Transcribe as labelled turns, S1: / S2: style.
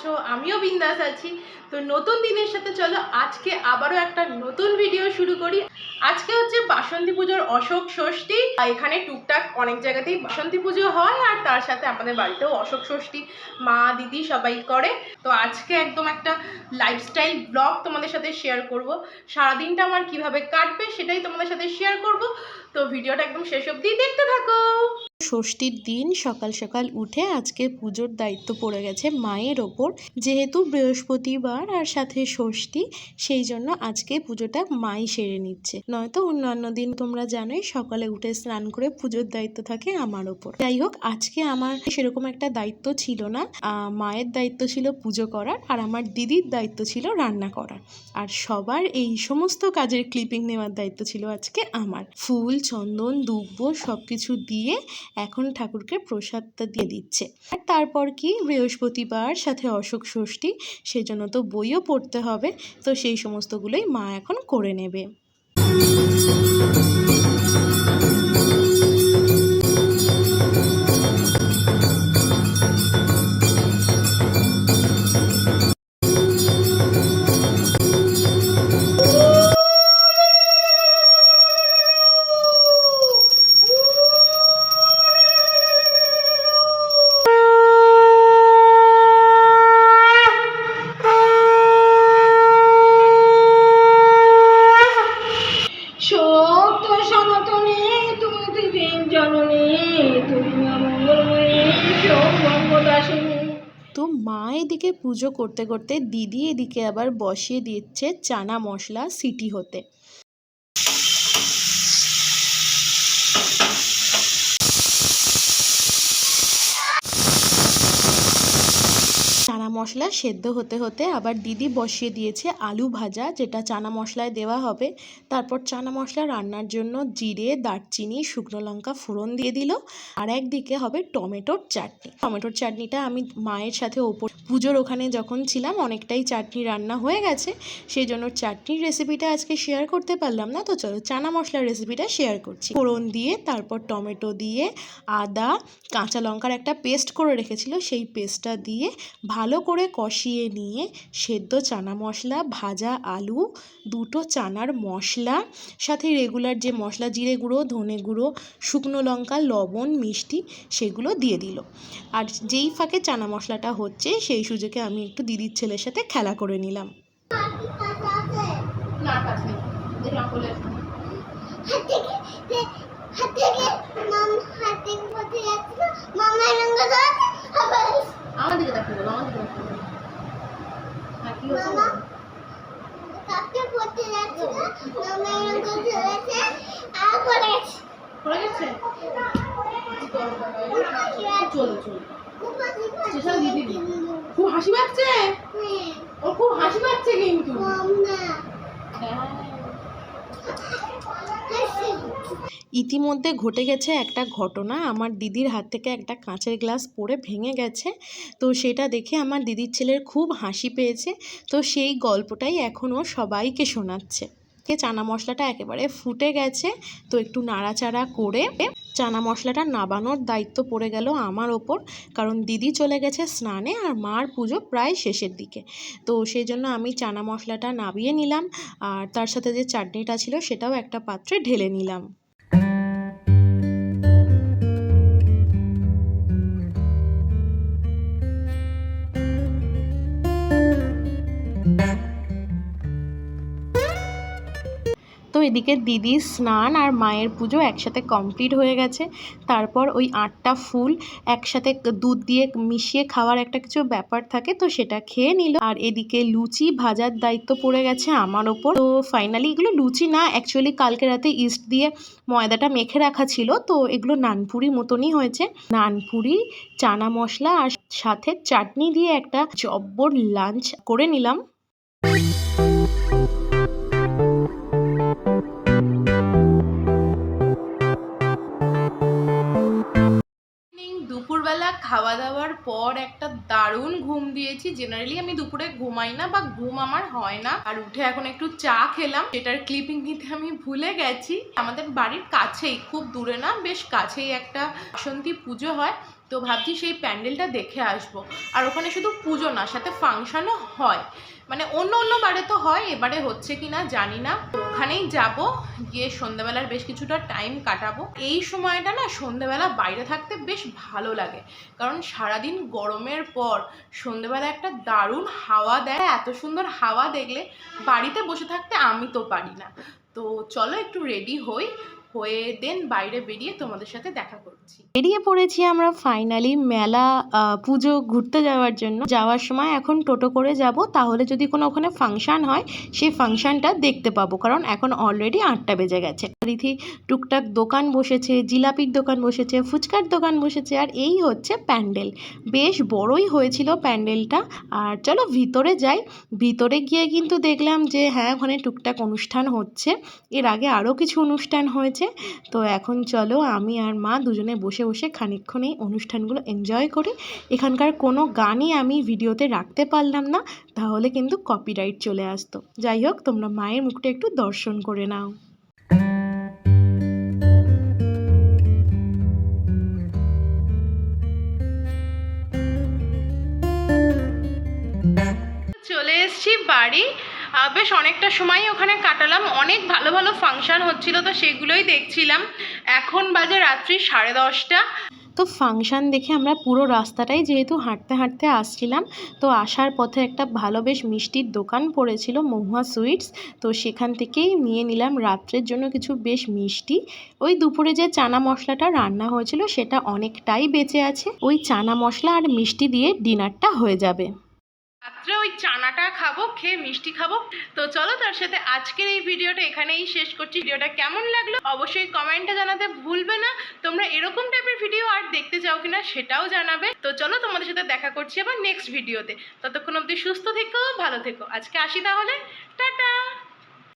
S1: আছো, আমিও বিন্দাস আছি। তো নতুন দিনের সাথে চলো, আজকে আবারও একটা নতুন ভিডিও শুরু করি। আজকে হচ্ছে বাসন্তী পুজোর অশোক ষষ্ঠী। এখানে টুকটাক অনেক জায়গাতেই বাসন্তী পুজো হয়, আর তার সাথে আমাদের বাড়িতেও অশোক ষষ্ঠী মা, দিদি সবাই করে। তো আজকে একদম একটা লাইফস্টাইল ব্লগ তোমাদের সাথে শেয়ার করব। সারাদিনটা আমার কীভাবে কাটবে সেটাই তোমাদের সাথে শেয়ার করব। তো ভিডিওটা একদম শেষ অবধি দেখতে থাকো।
S2: ষষ্ঠীর দিন সকাল সকাল উঠে আজকে পুজোর দায়িত্ব পড়ে গেছে মায়ের ওপর। যেহেতু বৃহস্পতিবার আর সাথে ষষ্ঠী, সেই জন্য আজকে পুজোটা মাই সেরে নিচ্ছে। নয়তো অন্যান্য দিন তোমরা জানোই, সকালে উঠে স্নান করে পুজোর দায়িত্ব থাকে আমার ওপর। যাই হোক, আজকে আমার সেরকম একটা দায়িত্ব ছিল না। মায়ের দায়িত্ব ছিল পুজো করার আর আমার দিদির দায়িত্ব ছিল রান্না করার। আর সবার এই সমস্ত কাজের ক্লিপিং নেওয়ার দায়িত্ব ছিল আজকে আমার। ফুল চন্দন, দুব্ব সব কিছু দিয়ে এখন ঠাকুরকে প্রসাদটা দিয়ে দিচ্ছে। আর তারপর কি? বৃহস্পতিবার, সাথে অশোক ষষ্ঠী, সেজন্য তো বইও পড়তে হবে। তো সেই সমস্তগুলোই মা এখন করে নেবে।
S3: সত্য সনাতনে, তুমি দিন জননী, তুমি
S2: তো মা এদিকে পুজো করতে করতে দিদি এদিকে আবার বসিয়ে দিচ্ছে চানা মশলা সিটি হতে। চানা মশলা সেদ্ধ হতে হতে আবার দিদি বসিয়ে দিয়েছে আলু ভাজা, যেটা চানা মশলায় দেওয়া হবে। তারপর চানা মশলা রান্নার জন্য জিরে, দারচিনি, শুকনো লঙ্কা ফোড়ন দিয়ে দিল। আর একদিকে হবে টমেটোর চাটনি। টমেটোর চাটনিটা আমি মায়ের সাথে ওপর পুজোর ওখানে যখন ছিলাম, অনেকটাই চাটনি রান্না হয়ে গেছে। সেই জন্য চাটনির রেসিপিটা আজকে শেয়ার করতে পারলাম না। তো চলো চানা মশলার রেসিপিটা শেয়ার করছি। ফোড়ন দিয়ে, তারপর টমেটো দিয়ে, আদা, কাঁচা লঙ্কার একটা পেস্ট করে রেখেছিল। সেই পেস্টটা দিয়ে ভালো করে কষিয়ে নিয়ে সেদ্ধ চানা মশলা ভাজা আলু দুটো চানার মশলা সাথে রেগুলার যে মশলা জিরে গুঁড়ো ধনে গুঁড়ো শুকনো লঙ্কা লবণ মিষ্টি সেগুলো দিয়ে দিল আর যেই ফাঁকে চানা মশলাটা হচ্ছে সেই সুযোগে আমি একটু দিদির ছেলের সাথে খেলা করে নিলাম
S3: হাত হাত মাম হাত থেকে মামা রঙ আবার
S1: হ্যাঁ কি হচ্ছে
S3: পড়তে মামা আর পড়ে
S1: পড়ে গেছে। চলো চলো স্টেশন দিয়ে দিবি খুব হাসি পাচ্ছে। ও খুব হাসি পাচ্ছে কিন্তু।
S2: ইতিমধ্যে ঘটে গেছে একটা ঘটনা। আমার দিদির হাত থেকে একটা কাঁচের গ্লাস পড়ে ভেঙে গেছে। তো সেটা দেখে আমার দিদির ছেলের খুব হাসি পেয়েছে। তো সেই গল্পটাই এখনও সবাইকে শোনাচ্ছে। কে চানা মশলাটা একেবারে ফুটে গেছে। তো একটু নাড়াচাড়া করে চানা মশলাটা নাবানোর দায়িত্ব পড়ে গেল আমার ওপর। কারণ দিদি চলে গেছে স্নানে আর মার পুজো প্রায় শেষের দিকে। তো সেই জন্য আমি চানা মশলাটা নাবিয়ে নিলাম। আর তার সাথে যে চাটনিটা ছিল সেটাও একটা পাত্রে ঢেলে নিলাম। এদিকে দিদির স্নান আর মায়ের পুজো একসাথে কমপ্লিট হয়ে গেছে। তারপর ওই আটটা ফুল একসাথে দুধ দিয়ে মিশিয়ে খাওয়ার একটা কিছু ব্যাপার থাকে, তো সেটা খেয়ে নিল। আর এদিকে লুচি ভাজার দায়িত্ব পড়ে গেছে আমার ওপর। তো ফাইনালি এগুলো লুচি না অ্যাকচুয়ালি কালকে রাতে ইস্ট দিয়ে ময়দাটা মেখে রাখা ছিল, তো এগুলো নানপুরি মতনই হয়েছে। নানপুরি, চানা মশলা আর সাথে চাটনি দিয়ে একটা জব্বর লাঞ্চ করে নিলাম।
S1: খাওয়া দাওয়ার পর একটা দারুণ ঘুম দিয়েছি। জেনারেলি আমি দুপুরে ঘুমাই না বা ঘুম আমার হয় না। আর উঠে এখন একটু চা খেলাম। সেটার ক্লিপিং নিতে আমি ভুলে গেছি। আমাদের বাড়ির কাছেই, খুব দূরে না, বেশ কাছেই একটা বাসন্তী পুজো হয়। তো ভাবছি সেই প্যান্ডেলটা দেখে আসব। আর ওখানে শুধু পুজো না, সাথে ফাংশনও হয়। মানে অন্য অন্য বারে তো হয়, এবারে হচ্ছে কি না জানি না। ওখানেই যাব, গিয়ে সন্ধ্যাবেলার বেশ কিছুটা টাইম কাটাবো। এই সময়টা না সন্ধ্যাবেলা বাইরে থাকতে বেশ ভালো লাগে। কারণ সারাদিন গরমের পর সন্ধ্যেবেলা একটা দারুণ হাওয়া দেয়। এত সুন্দর হাওয়া দেখলে বাড়িতে বসে থাকতে আমি তো পারি না। তো চলো একটু রেডি হই। হয়ে দেন বাইরে বেরিয়ে তোমাদের সাথে দেখা করছি।
S2: বেরিয়ে পড়েছি আমরা ফাইনালি মেলা পুজো ঘুরতে যাওয়ার জন্য। যাওয়ার সময় এখন টোটো করে যাব, তাহলে যদি কোনো ওখানে ফাংশান হয়, সেই ফাংশানটা দেখতে পাবো, কারণ এখন অলরেডি আটটা বেজে গেছে। রীতি টুকটাক দোকান বসেছে, জিলাপির দোকান বসেছে, ফুচকার দোকান বসেছে, আর এই হচ্ছে প্যান্ডেল। বেশ বড়ই হয়েছিল প্যান্ডেলটা। আর চলো ভিতরে যাই। ভিতরে গিয়ে কিন্তু দেখলাম যে হ্যাঁ ওখানে টুকটাক অনুষ্ঠান হচ্ছে। এর আগে আরও কিছু অনুষ্ঠান হয়েছে। তো এখন চলো আমি আর মা দুজনে বসে বসে খানিকক্ষণ এই অনুষ্ঠানগুলো এনজয় করি। এখানকার কোনো গানই আমি ভিডিওতে রাখতে পারলাম না। তাহলে কিন্তু কপিরাইট চলে আসতো। যাই হোক, তোমরা মায়ের মুখটা একটু দর্শন করে নাও।
S1: আহ, বেশ অনেকটা সময় ওখানে কাটালাম। অনেক ভালো ভালো ফাংশন হচ্ছিল তো সেগুলোই দেখছিলাম। এখন বাজে রাত্রি সাড়ে দশটা।
S2: তো ফাংশন দেখে আমরা পুরো রাস্তাটাই যেহেতু হাঁটতে হাঁটতে আসছিলাম তো আসার পথে একটা ভালো বেশ মিষ্টির দোকান পড়েছিল মহুয়া সুইটস। তো সেখান থেকেই নিয়ে নিলাম রাত্রের জন্য কিছু বেশ মিষ্টি। ওই দুপুরে যে চানা মশলাটা রান্না হয়েছিল সেটা অনেকটাই বেঁচে আছে। ওই চানা মশলা আর মিষ্টি দিয়ে ডিনারটা হয়ে যাবে।
S1: রাত্রে ওই চানাটা খাব, খেয়ে মিষ্টি খাব। তো চলো তার সাথে আজকের এই ভিডিওটা এখানেই শেষ করছি। ভিডিওটা কেমন লাগল অবশ্যই কমেন্টে জানাতে ভুলবে না। তোমরা এরকম টাইপের ভিডিও আর দেখতে চাও কিনা সেটাও জানাবে। তো চলো তোমাদের সাথে দেখা করছি আবার নেক্সট ভিডিওতে ততক্ষণ অবধি সুস্থ থেকো, ভালো থেকো। আজকে আসি তাহলে। টাটা!